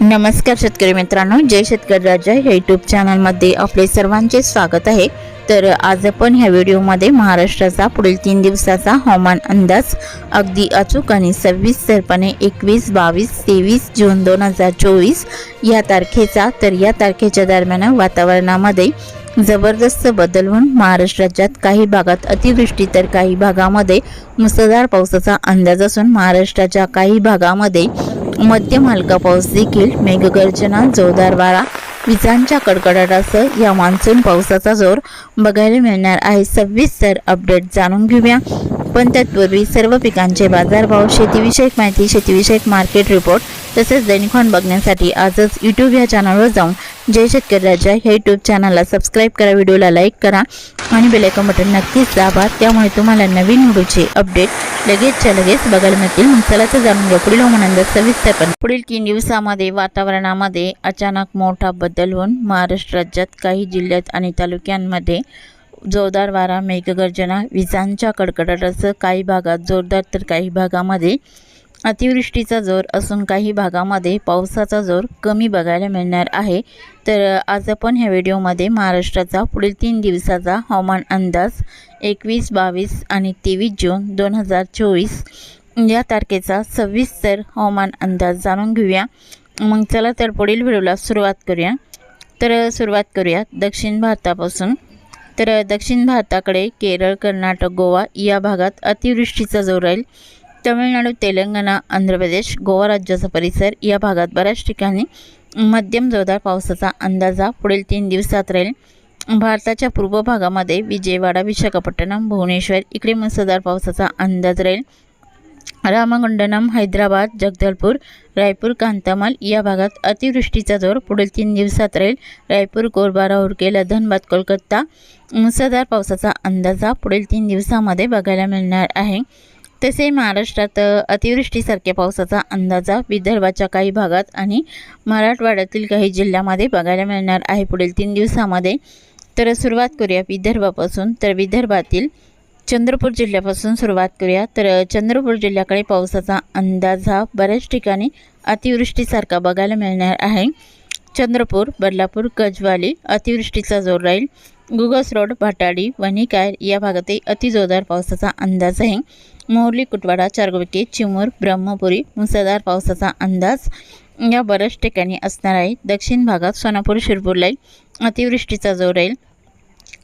नमस्कार शेतकरी मित्रांनो जय शेतकरी राजा. या यूट्यूब चॅनलमध्ये आपले सर्वांचे स्वागत आहे. तर आज आपण ह्या व्हिडिओमध्ये महाराष्ट्राचा पुढील तीन दिवसाचा हवामान अंदाज अगदी अचूक आणि सविस्तरपणे एकवीस बावीस तेवीस जून दोन हजार चोवीस या तारखेचा तर या तारखेच्या दरम्यान वातावरणामध्ये जबरदस्त बदल होऊन महाराष्ट्र राज्यात काही भागात अतिवृष्टी तर काही भागामध्ये मुसळधार पावसाचा अंदाज असून महाराष्ट्राच्या काही भागामध्ये मध्यम हलका पाऊस देखील मेघगर्जना जोरदार वारा विजांच्या कडकडाटासह या मान्सून पावसाचा जोर बघायला मिळणार आहे. सविस्तर अपडेट जाणून घेऊया. पण तत्पूर्वी सर्व पिकांचे बाजारभाव शेतीविषयक माहिती शेतीविषयक मार्केट रिपोर्ट तसेच दैनिकॉन बघण्यासाठी आजच यूट्यूब या चॅनलवर जाऊन जय शेतकरी राजा ह्या यूट्यूब चॅनलला सबस्क्राईब करा व्हिडिओला लाईक करा आणि बेलायकन बटन नक्कीच दाबा. त्यामुळे तुम्हाला नवीन व्हिडिओचे अपडेट लगेचच्या लगेच बघायला मिळतील. मग चला तर जाणून घ्या पुढील हवामान सविस्तरपणे पुढील तीन दिवसामध्ये वातावरणामध्ये अचानक मोठा बदल होऊन महाराष्ट्र राज्यात काही जिल्ह्यात आणि तालुक्यांमध्ये जोरदार वारा मेघगर्जना विजांच्या कडकडाटासह काही भागात जोरदार तर काही भागामध्ये अतिवृष्टीचा जोर असून काही भागामध्ये पावसाचा जोर कमी बघायला मिळणार आहे. तर आज आपण ह्या व्हिडिओमध्ये महाराष्ट्राचा पुढील तीन दिवसाचा हवामान अंदाज एकवीस बावीस आणि तेवीस जून दोन हजार चोवीस या तारखेचा सविस्तर हवामान अंदाज जाणून घेऊया. मग चला तर पुढील व्हिडिओला सुरुवात करूया. तर सुरुवात करूया दक्षिण भारतापासून. तर दक्षिण भारताकडे केरळ कर्नाटक गोवा या भागात अतिवृष्टीचा जोर राहील. तमिळनाडू तेलंगणा आंध्र प्रदेश गोवा राज्याचा परिसर या भागात बऱ्याच ठिकाणी मध्यम जोरदार पावसाचा अंदाजा पुढील तीन दिवसात राहील. भारताच्या पूर्व भागामध्ये विजयवाडा विशाखापट्टणम भुवनेश्वर इकडे मुसळधार पावसाचा अंदाज राहील. रामगुंडनम हैदराबाद जगदलपूर रायपूर कांतामाल या भागात अतिवृष्टीचा जोर पुढील तीन दिवसात राहील. रायपूर कोरबारा उरकेला धनबाद कोलकाता मुसळधार पावसाचा अंदाजा पुढील तीन दिवसामध्ये बघायला मिळणार आहे. तसे महाराष्ट्रात अतिवृष्टीसारख्या पावसाचा अंदाजा विदर्भाच्या काही भागात आणि मराठवाड्यातील काही जिल्ह्यामध्ये बघायला मिळणार आहे पुढील तीन दिवसामध्ये. तर सुरुवात करूया विदर्भापासून. तर विदर्भातील चंद्रपूर जिल्ह्यापासून सुरुवात करूया. तर चंद्रपूर जिल्ह्याकडे पावसाचा अंदाज हा बऱ्याच ठिकाणी अतिवृष्टीसारखा बघायला मिळणार आहे. चंद्रपूर बदलापूर गजवाली अतिवृष्टीचा जोर राहील. गुगस रोड भाटाडी वणिकायर या भागातही अतिजोरदार पावसाचा अंदाज आहे. मोरली कुटवाडा चारगोविके चिमूर ब्रह्मपुरी मुसळधार पावसाचा अंदाज या बऱ्याच ठिकाणी असणार आहे. दक्षिण भागात सोनापूर शिरपूरलाही अतिवृष्टीचा जोर राहील.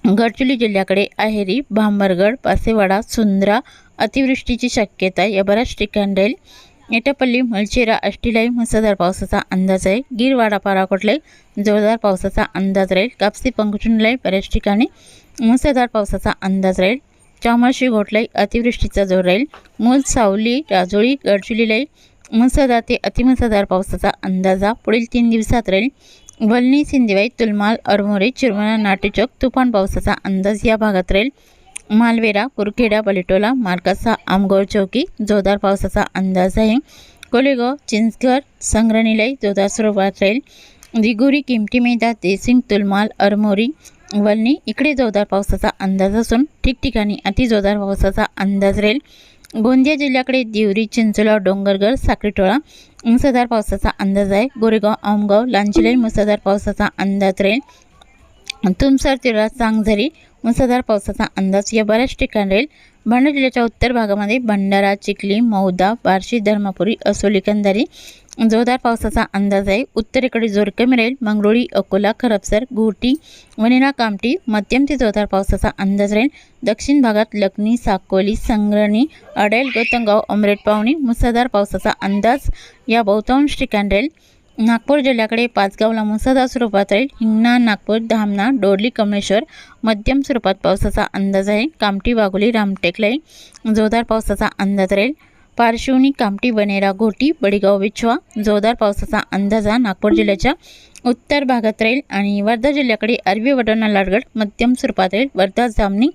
गडचिरोली जिल्ह्याकडे आहेरी भांबरगड पासेवाडा सुंद्रा अतिवृष्टीची शक्यता या बऱ्याच ठिकाणी राहील. एटापल्ली मलचेरा अष्टीलाई मुसळधार पावसाचा अंदाज आहे. गिरवाडा पाराकोटलाई जोरदार पावसाचा अंदाज राहील. कापसी पंकचुंडलाई बऱ्याच ठिकाणी मुसळधार पावसाचा अंदाज राहील. चामळशी घोटलाई अतिवृष्टीचा जोर राहील. मूल सावली राजोळी गडचिरोलीलाई मुसळधार ते अतिमुसळधार पावसाचा अंदाजा पुढील तीन दिवसात राहील. वलनी सिंदेवाई तुलमाल अरमोरी चिरमणा नाटेचौक तुफान पावसाचा अंदाज या भागात राहील. मालवेरा कुरखेडा बलिटोला मार्कासा आमगोर चौकी जोरदार पावसाचा अंदाज आहे. कोलेगाव चिंचघर संग्रनिलय जोरदार स्वरूपात राहील. दिगुरी किमटी मैदा देसिंग तुलमाल अरमोरी वलनी इकडे जोरदार पावसाचा अंदाज असून ठिकठिकाणी अतिजोरदार पावसाचा अंदाज राहील. गोंदिया जिल्ह्याकडे दिवरी चिंचोला डोंगरगड साखरीटोळा मुसळधार पावसाचा अंदाज आहे. गोरेगाव आमगाव लांचिलाई मुसळधार पावसाचा अंदाज राहील. तुमसर तिरा चांगझरी मुसळधार पावसाचा अंदाज या बऱ्याच ठिकाणी राहील. भंडारा जिल्ह्याच्या उत्तर भागामध्ये भंडारा चिखली मौदा बार्शी धर्मापुरी असोली कंदारी जोरदार पावसाचा अंदाज आहे. उत्तरेकडे जोर कमी राहील. मंगरुळी अकोला खरपसर घोटी वनिना कामटी मध्यम ते जोरदार पावसाचा अंदाज राहील. दक्षिण भागात लखनी साकोली संग्रणी अडेल गोतंगाव अमरेट पावणी मुसळधार पावसाचा अंदाज या बहुतांश ठिकाणी राहील. नागपूर जिल्ह्याकडे पाचगावला मुसळधार स्वरूपात राहील. हिंगणा नागपूर धामणा डोरली कमळेश्वर मध्यम स्वरूपात पावसाचा अंदाज आहे. कामटी वाघोली रामटेकलाई जोरदार पावसाचा अंदाज राहील. पारशिवनी कामटी बनेरा घोटी बडीगाव विछवा जोरदार पावसाचा अंदाज हा नागपूर जिल्ह्याच्या उत्तर भागात राहील. आणि वर्धा जिल्ह्याकडे अरबी वडोणा लाडगड मध्यम स्वरूपात राहील. वर्धा जामणी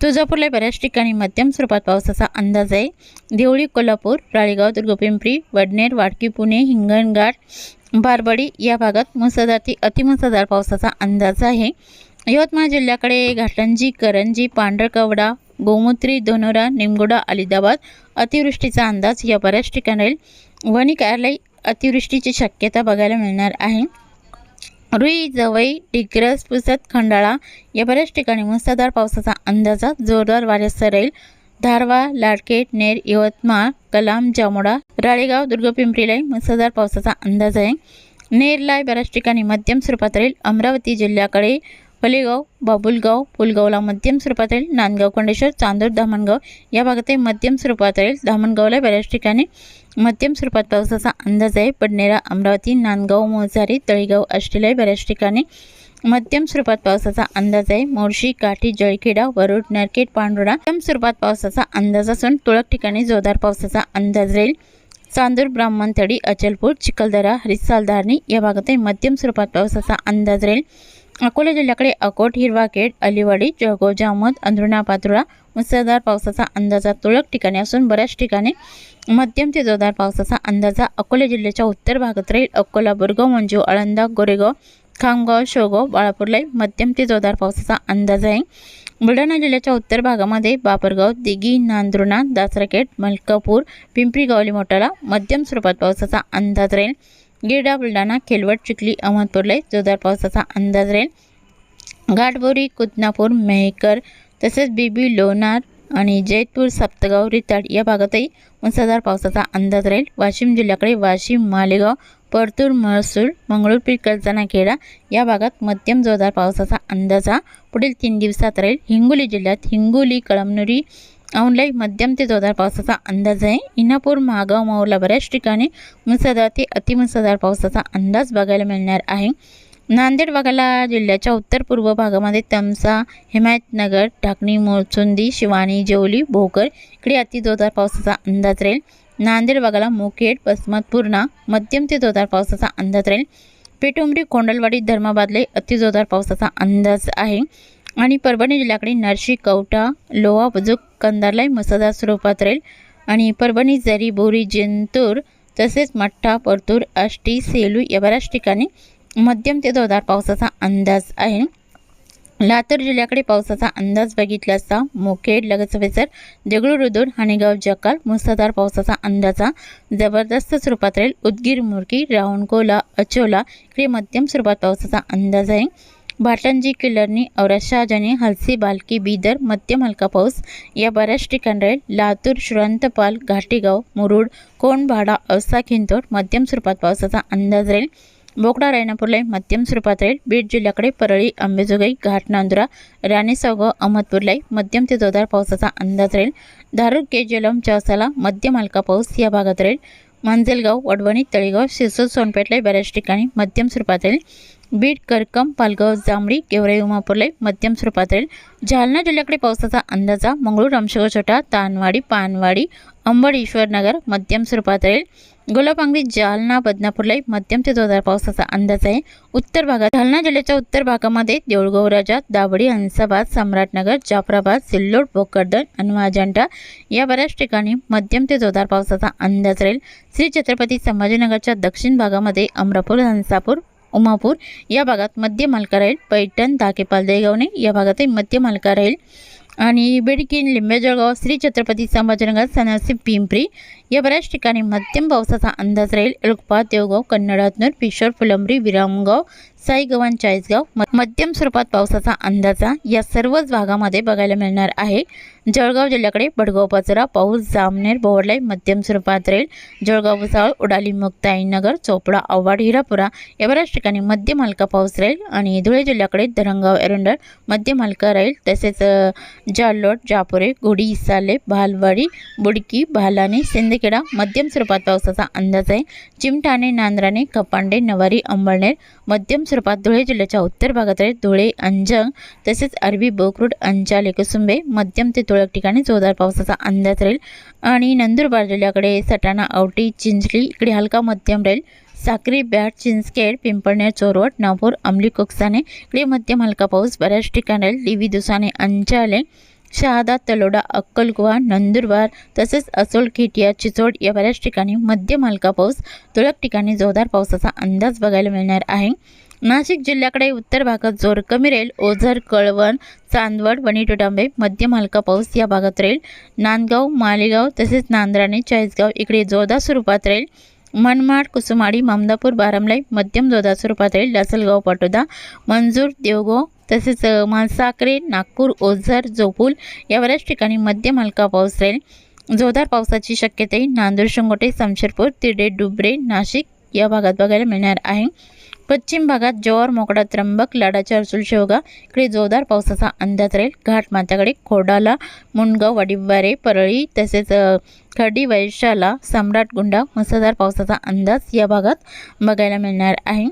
तुळजापूरला बऱ्याच ठिकाणी मध्यम स्वरूपात पावसाचा अंदाज आहे. देवळी कोल्हापूर राळेगाव दुर्गपिंपरी वडनेर वाडकी पुणे हिंगणघाट बारबडी या भागात मुसळधार ते अतिमुसळधार पावसाचा अंदाज आहे. यवतमाळ जिल्ह्याकडे घाटंजी करंजी पांढरकवडा गोमूत्री दोनोरा निमगोडा अलिदाबाद अतिवृष्टीचा अंदाज या बऱ्याच ठिकाणी राहील. वणी कार्यालय अतिवृष्टीची शक्यता बघायला मिळणार आहे. रुई जवई डिग्रस पुसत खंडाळा या बऱ्याच ठिकाणी मुसळधार पावसाचा अंदाजा जोरदार वाऱ्यासह राहील धारवा लाडकेट नेर यवतमाळ कलाम जामोडा राळेगाव दुर्गपिंपरीलाही मुसळधार पावसाचा अंदाज आहे. नेरला बऱ्याच ठिकाणी मध्यम स्वरूपात राहील. अमरावती जिल्ह्याकडे फलेगाव बाबुलगाव पुलगावला मध्यम स्वरूपात राहील नांदगाव कोंडेश्वर चांदूर धामणगाव या भागातही मध्यम स्वरूपात राहील धामणगावला बऱ्याच ठिकाणी मध्यम स्वरूपात पावसाचा अंदाज आहे. पडनेरा अमरावती नांदगाव मोजारी तळेगाव आष्टीलाही बऱ्याच ठिकाणी मध्यम स्वरूपात पावसाचा अंदाज आहे. मोर्शी काठी जळखेडा वरुड नरकेट पांडुरा मध्यम स्वरूपात पावसाचा अंदाज असून तुळक ठिकाणी जोरदार पावसाचा अंदाज राहील. चांदूर ब्राह्मणथडी अचलपूर चिखलदरा हरिसालधारणी या भागातही मध्यम स्वरूपात पावसाचा अंदाज राहील. अकोला जिल्ह्याकडे अकोट हिरवाखेड अलिवाडी जळगाव जामोद अंधरुणा पातुरा मुसळधार पावसाचा अंदाजा तुळक ठिकाणी असून बऱ्याच ठिकाणी मध्यम ते जोरदार पावसाचा अंदाजा अकोला जिल्ह्याच्या उत्तर भागात राहील. अकोला बुरगाव मंजू आळंदा गोरेगाव खामगाव शोगाव बाळापूरला मध्यम ते जोरदार पावसाचा अंदाज आहे. बुलढाणा जिल्ह्याच्या उत्तर भागामध्ये बापरगाव दिघी नांदुर्णा दासरखेड मलकापूर पिंपरी गावली मोठाला मध्यम स्वरूपात पावसाचा अंदाज राहील. गिरडा बुलढाणा खेलवड चिखली अहमदपूरलाही जोरदार पावसाचा अंदाज राहील. घाटबोरी कुदनापूर मेहकर तसेच बीबी लोणार आणि जैतपूर सप्तगाव रिताड या भागातही मुसळधार पावसाचा अंदाज राहील. वाशिम जिल्ह्याकडे वाशिम मालेगाव परतूर महसूल मंगळूरपीर कलजाना खेडा या भागात मध्यम जोरदार पावसाचा अंदाज हा पुढील तीन दिवसात राहील. हिंगोली जिल्ह्यात हिंगोली कळमनुरी औनलाई मध्यम ते जोरदार पावसाचा अंदाज आहे इनापूर महागाव माऊरला बऱ्याच ठिकाणी मुसळधार ते अतिमुसळधार पावसाचा अंदाज बघायला मिळणार आहे नांदेड वाघाला जिल्ह्याच्या उत्तर पूर्व भागामध्ये तमसा हिमायतनगर ढाकणी मोरचुंदी शिवानी जेवली भोकर इकडे अति जोरदार पावसाचा अंदाज राहील नांदेड वाघाला मुखेड बसमतपूर्णा मध्यम ते जोरदार पावसाचा अंदाज राहील पेटुंबरी कोंडलवाडी धर्माबादले अति जोरदार पावसाचा अंदाज आहे आणि परभणी जिल्ह्याकडे नरशी कवटा लोहा बुजुक कंदारलाही मुसळधार स्वरूपात राहील. आणि परभणी जरी बोरी जिंतूर तसेच मठ्ठा परतूर आष्टी सेलू या बऱ्याच ठिकाणी मध्यम ते जोरदार पावसाचा अंदाज आहे. लातूर जिल्ह्याकडे पावसाचा अंदाज बघितला असता मोखेड लगतसभेसर देगळूर रुदूर हाणेगाव जकाल मुसळधार पावसाचा अंदाजा जबरदस्त स्वरूपात राहील. उदगीर मुरकी रावणकोला अचोला इकडे मध्यम स्वरूपात पावसाचा अंदाज आहे. भाटंजी किल्लरनी औरा शहाजानी हलसी बालकी बीदर मध्यम हलका पाऊस या बऱ्याच ठिकाणी राहील लातूर श्रंतपाल घाटीगाव मुरुड कोंडभाडा औसा खिंतोड मध्यम स्वरूपात पावसाचा अंदाज राहील. बोकडा रायनापूरला मध्यम स्वरूपात राहील. बीड जिल्ह्याकडे परळी अंबेजोगाई घाटनांदुरा राणेसावगाव अहमदपूरलाही मध्यम ते जोरदार पावसाचा अंदाज राहील. धारूर के. जलम चौसाला मध्यम हलका पाऊस या भागात राहील. मांजलगाव वडवणी तळेगाव शिरसोद सोनपेठला बऱ्याच ठिकाणी मध्यम स्वरूपात राहील. बीड करकम पालगाव जांभळी गेवराई उमापूरलाई मध्यम स्वरूपात राहील जालना जिल्ह्याकडे पावसाचा अंदाजा मंगळूर रामशेगाव छोटा तानवाडी पानवाडी अंबड ईश्वरनगर मध्यम स्वरूपात राहील गोलापांगरी जालना बदनापूरलाही मध्यम ते जोरदार पावसाचा अंदाज आहे. उत्तर भागात जालना जिल्ह्याच्या उत्तर भागामध्ये देऊळगाव राजा दाबडी हंसाबाद सम्राटनगर जाफराबाद सिल्लोड भोकरदन आणि अजांठा या बऱ्याच ठिकाणी मध्यम ते जोरदार पावसाचा अंदाज राहील. श्री छत्रपती संभाजीनगरच्या दक्षिण भागामध्ये अमरापूर हंसापूर उमापूर या भागात मध्य मालका राहील पैठण धाकेपाल देगावणे या भागातही मध्य मालका राहील. आणि बेडकीन लिंब्या जळगाव श्री छत्रपती संभाजीनगर सनासी पिंपरी या बऱ्याच ठिकाणी मध्यम पावसाचा अंदाज राहील. एळकपा देवगाव कन्नडातनूर पिशोर फुलंबरी विरामगाव साईगव्हाण चाळीसगाव मध्यम स्वरूपात पावसाचा अंदाजा या सर्वच भागामध्ये बघायला मिळणार आहे. जळगाव जिल्ह्याकडे बडगाव पाचोरा पाऊस जामनेर बोवडलाई मध्यम स्वरूपात राहील जळगाव भुसावळ उडाली मुक्ताईनगर चोपडा आव्हाड हिरापुरा या बऱ्याच ठिकाणी मध्यम हलका पाऊस राहील आणि धुळे जिल्ह्याकडे धरणगाव एरंडर मध्यम हलका राहील तसेच जालोट जापुरे घोडी इसाले भालवाडी बुडकी भालाने सिंदखेडा मध्यम स्वरूपात पावसाचा अंदाज आहे. चिमठाणे नांदराणे कपांडे नवारी अंबळनेर मध्यम स्वरूपात धुळे जिल्ह्याच्या उत्तर भागात धुळे अंजंग तसेच अरबी बोकरूड अंचाले कुसुंबे मध्यम ते तुळक ठिकाणी जोरदार पावसाचा अंदाज राहील. आणि नंदुरबार जिल्ह्याकडे सटाणा आवटी चिंचली इकडे हलका मध्यम राहील. साक्री बॅट चिंचखेड पिंपळनेर चोरवट नागपूर अंमली कोकसाने इकडे मध्यम हलका पाऊस बऱ्याच ठिकाणी राहील. लिवी दुसाने अंचाले शहादा तलोडा अक्कलकुवा नंदुरबार तसेच असोल खिटिया चिचोड या बऱ्याच ठिकाणी मध्यम हलका पाऊस तुळक ठिकाणी जोरदार पावसाचा अंदाज बघायला मिळणार आहे. नाशिक जिल्ह्याकडे उत्तर भागात जोर कमी राहील ओझर कळवण चांदवड वणीटोटांबे मध्यम हलका पाऊस या भागात राहील नांदगाव मालेगाव तसेच नांद्राणे चाळीसगाव इकडे जोरदार स्वरूपात राहील मनमाड कुसुमाडी ममदापूर बारामलाई मध्यम जोरदार स्वरूपात राहील लासलगाव पाटोदा मंजूर देवगाव तसेच अ, नागपूर ओझर जोपूल या बऱ्याच ठिकाणी मध्यम हलका पाऊस राहील जोरदार पावसाची शक्यताही नांदूर शिंगोटे समशेरपूर तिरडे डुबरे नाशिक या भागात बघायला मिळणार आहे. पश्चिम भागात जव्हार मोकडा त्र्यंबक लाडाच्या अर्सुल शेवगा इकडे जोरदार पावसाचा अंदाज राहील. घाट माथ्याकडे खोडाला मुंडगाव वाडीबारे परळी तसेच खडी वैशाला सम्राट गुंडा मुसळधार पावसाचा अंदाज या भागात बघायला मिळणार आहे.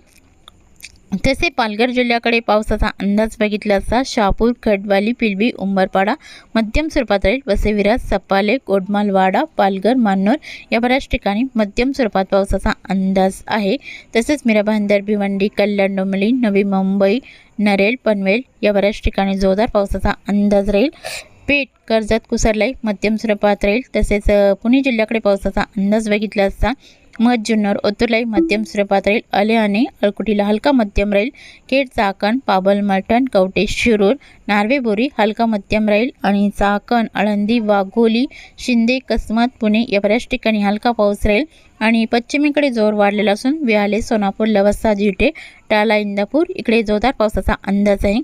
तसे पालघर जिल्ह्याकडे पावसाचा अंदाज बघितला असता शहापूर खडवाली पिलबी उंबरपाडा मध्यम स्वरूपात राहील वसईविराज सपाले गोडमालवाडा पालघर मान्नोर या बऱ्याच ठिकाणी मध्यम स्वरूपात पावसाचा अंदाज आहे. तसेच मिराभांदर भिवंडी कल्याण डोंबली नवी मुंबई नरेल पनवेल या बऱ्याच ठिकाणी जोरदार पावसाचा अंदाज राहील. पेठ कर्जत कुसरलाई मध्यम स्वरूपात राहील. तसेच पुणे जिल्ह्याकडे पावसाचा अंदाज बघितला असता मध जुन्नर ओतुलाई मध्यम स्वरूपात राहील अलेहाने अळकुटीला हलका मध्यम राहील केट चाकण पाबल मटण कवटे शिरूर नार्वे बोरी हलका मध्यम राहील आणि चाकण आळंदी वाघोली शिंदे कसमत पुणे या बऱ्याच ठिकाणी हलका पाऊस राहील आणि पश्चिमेकडे जोर वाढलेला असून विहाले सोनापूर लवस्सा जिटे टाला इंदापूर इकडे जोरदार पावसाचा अंदाज आहे.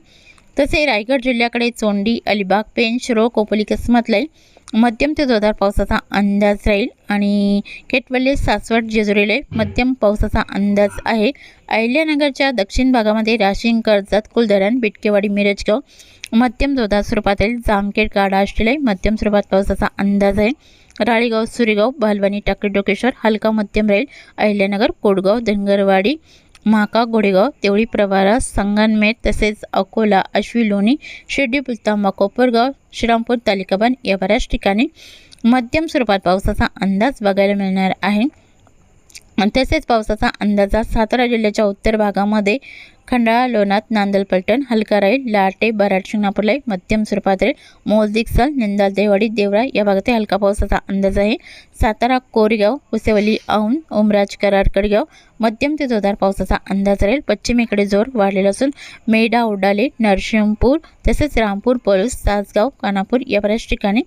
तसे रायगड जिल्ह्याकडे चोंडी अलिबाग पेन शिरो कोपोली किस्मतलाई मध्यम ते जोरदार पावसाचा अंदाज राहील आणि केटवल्ले सासवड जेजुरीले मध्यम पावसाचा अंदाज आहे. अहिल्यानगरच्या दक्षिण भागामध्ये राशीन कर्जत कुलधरण बिटकेवाडी मिरजगाव मध्यम जोरदार स्वरूपात येईल जामखेड गाडा असलेले मध्यम स्वरूपात पावसाचा अंदाज आहे. राळेगाव सुरेगाव भालवानी टाकळी डोकेश्वर हलका मध्यम राहील. अहिल्यानगर कोडगाव धनगरवाडी माका गोडेगाव देवळी प्रवारा संगनमेर तसेच अकोला आश्वी लोणी शिर्डी पुलतांबा कोपरगाव श्रीरामपूर तालिकाबान या बऱ्याच ठिकाणी मध्यम स्वरूपात पावसाचा अंदाज बघायला मिळणार आहे. तसेच पावसाचा अंदाजा सातारा जिल्ह्याच्या उत्तर भागामध्ये खंडाळा लोणात नांदल पलटण हलका राईड लाटे बराड शिंगणापूरलाई मध्यम स्वरूपात राहील मोल दिक्सल निंदाल देवाडी देवळा या भागातही हलका पावसाचा अंदाज आहे. सातारा कोरेगाव उसेवली औन ओमराज कराड कडगाव मध्यम ते जोरदार पावसाचा अंदाज राहील. पश्चिमेकडे जोर वाढलेला असून मेढा उडाले नरसिंहपूर तसेच रामपूर पळूस तासगाव कानापूर या बऱ्याच ठिकाणी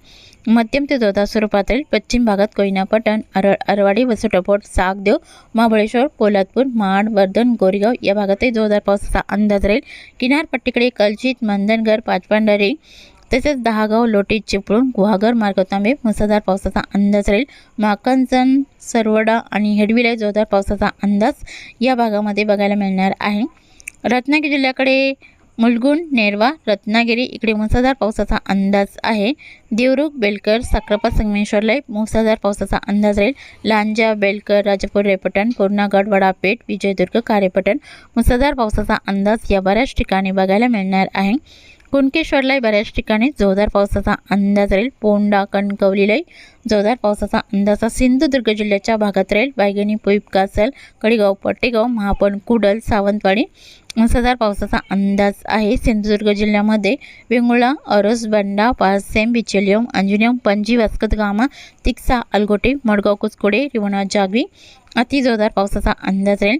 मध्यम ते जोरदार स्वरूपात राहील. पश्चिम भागात कोयना पटण अरळ अरवाडी वसुटपोट सागदेव महाबळेश्वर पोलादपूर महाड वर्धन गोरेगाव या भागातही जोरदार पावसाचा अंदाज राहील. किनारपट्टीकडे कलचित मंदनगर पाचपांढरे तसेच दहागाव लोटी चिपळूण गुहागर मार्गतांबे मुसळधार पावसाचा अंदाज राहील. माकंजन सरवडा आणि हेडविला जोरदार पावसाचा अंदाज या भागामध्ये बघायला मिळणार आहे. रत्नागिरी जिल्ह्याकडे मुलगुंड नेरवा रत्नागिरी इकडे मुसळधार पावसाचा अंदाज आहे. देवरुख बेलकर साक्रपा संगमेश्वरला मुसळधार पावसाचा अंदाज राहील. लांजा बेलकर राजापूर रेपटण पूर्णागड वडापेठ विजयदुर्ग कारेपटण मुसळधार पावसाचा अंदाज या बऱ्याच ठिकाणी बघायला मिळणार आहे. कुणकेश्वरलाही बऱ्याच ठिकाणी जोरदार पावसाचा अंदाज राहील. पोंडा कणकवलीलाही जोरदार पावसाचा अंदाज हा सिंधुदुर्ग जिल्ह्याच्या भागात राहील. बायगणी पुईप कासल कडेगाव पट्टेगाव महापण कुडल सावंतवाडी मुसळधार पावसाचा अंदाज आहे. सिंधुदुर्ग जिल्ह्यामध्ये वेंगुळा अरस बंडा पारसेम बिचेलियम अंजुनियम पणजी वास्कतगामा तिक्सा अलगोटे मडगाव कुचकोडे रिवणा जागवी अति जोरदार पावसाचा अंदाज राहील.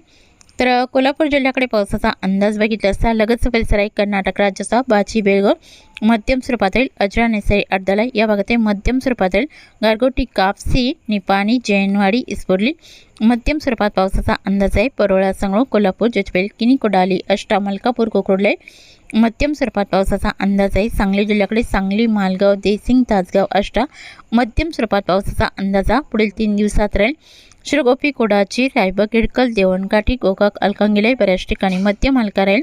तर कोल्हापूर जिल्ह्याकडे पावसाचा अंदाज बघितला असता लगत परिसर आहे कर्नाटक राज्याचा बाची बेळगाव मध्यम स्वरूपातील अजरा नेसरी अडदला या भागात मध्यम स्वरूपातील गारगोटी कापसी निपाणी जैनवाडी इस्पोर्ली मध्यम स्वरूपात पावसाचा अंदाज आहे. परोळा संगळो कोल्हापूर जजबेल किनी कोडाली अष्टा मलकापूर कोकरोडले मध्यम स्वरूपात पावसाचा अंदाज आहे. सांगली जिल्ह्याकडे सांगली मालगाव देसिंग तासगाव अष्टा मध्यम स्वरूपात पावसाचा अंदाज पुढील तीन दिवसात राहील. शिरगोपी कुडाची रायबग हिडकल देवणकाठी गोकाक अलकांगिलाई बऱ्याच ठिकाणी मध्य मालकाराईल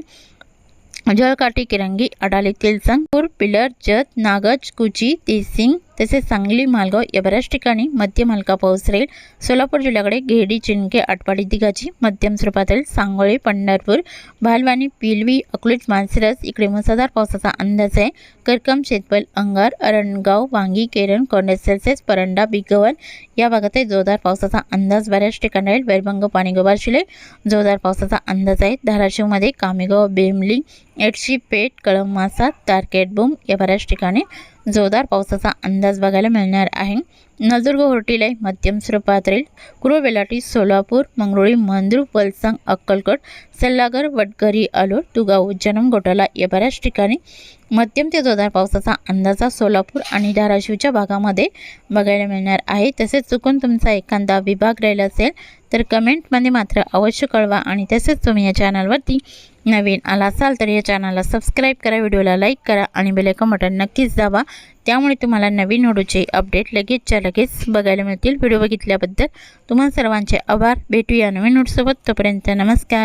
जळकाठी किरंगी अडाली तिलसंगपूर पिलर जत नागज कुची देसिंग तसेच सांगली मालगाव या बऱ्याच ठिकाणी मध्यम हलका पाऊस राहील. सोलापूर जिल्ह्याकडे घेडी चिनके आटपाडी दिघाची मध्यम स्वरूपातील सांगोळी सांगोळे पंढरपूर भालवानी पिलवी अकलूज मानसिरस इकडे मुसळधार पावसाचा अंदाज आहे. करकम शेतपल अंगार अरणगाव वांगी केरण कोंडेसेल्सेस परंडा बिगवन या भागातही जोरदार पावसाचा अंदाज बऱ्याच ठिकाणी राहील. वैरभंग पाणीगोबार शिले जोरदार पावसाचा अंदाज आहे. धाराशिवमध्ये कामेगाव बेमली एडशी पेठ कळम मासा तारकेट बूम या बऱ्याच ठिकाणी जोरदार पावसाचा अंदाज बघायला मिळणार आहे. नळदुर्ग होर्टीला मध्यम स्वरूपात राहील कुरुबेलाटी सोलापूर मंगरुळी मंदूर वलसंग अक्कलकोट सल्लागर वडगरी आलोर तुगाव जनम गोटाला या बऱ्याच ठिकाणी मध्यम ते जोरदार पावसाचा अंदाजा सोलापूर आणि धाराशिवच्या भागामध्ये बघायला मिळणार आहे. तसेच चुकून तुमचा एखादा विभाग राहिला असेल तर कमेंटमध्ये मात्र अवश्य कळवा आणि तसेच तुम्ही या चॅनलवरती नवीन आला असाल तर या चॅनलला सबस्क्राईब करा व्हिडिओला लाईक करा आणि बेलेकन बटन नक्कीच दाबा. त्यामुळे तुम्हाला नवीन व्हिडिओचे अपडेट लगेचच्या लगेच बघायला मिळतील. व्हिडिओ बघितल्याबद्दल तुम्हाला सर्वांचे आभार. भेटूया नवीन नोटसोबत तोपर्यंत नमस्कार.